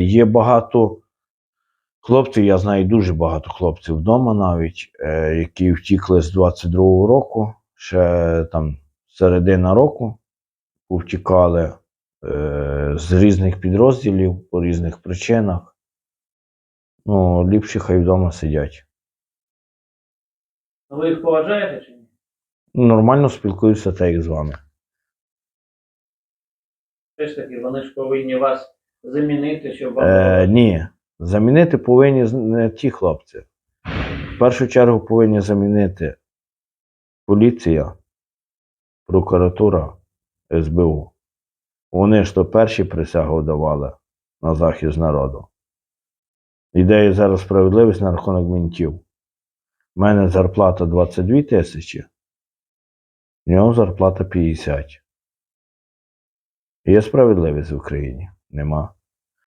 Є багато хлопців, я знаю дуже багато хлопців вдома навіть, е, які втікли з 22-го року, ще там середина року повтікали е, з різних підрозділів по різних причинах. Ну, ліпше хай вдома сидять. Ну, Ви їх поважаєте чи ні? Нормально спілкуюся так, як з вами. Все ж таки, вони ж повинні вас замінити, щоб вам Е, ні, замінити повинні не ті хлопці. В першу чергу повинні замінити поліція, прокуратура, СБУ. Вони ж то перші присягу давали на захист народу. Ідея зараз справедливість на рахунок мінтів. У мене зарплата 22 тисячі, в нього зарплата 50. Є справедливість в Україні? Нема.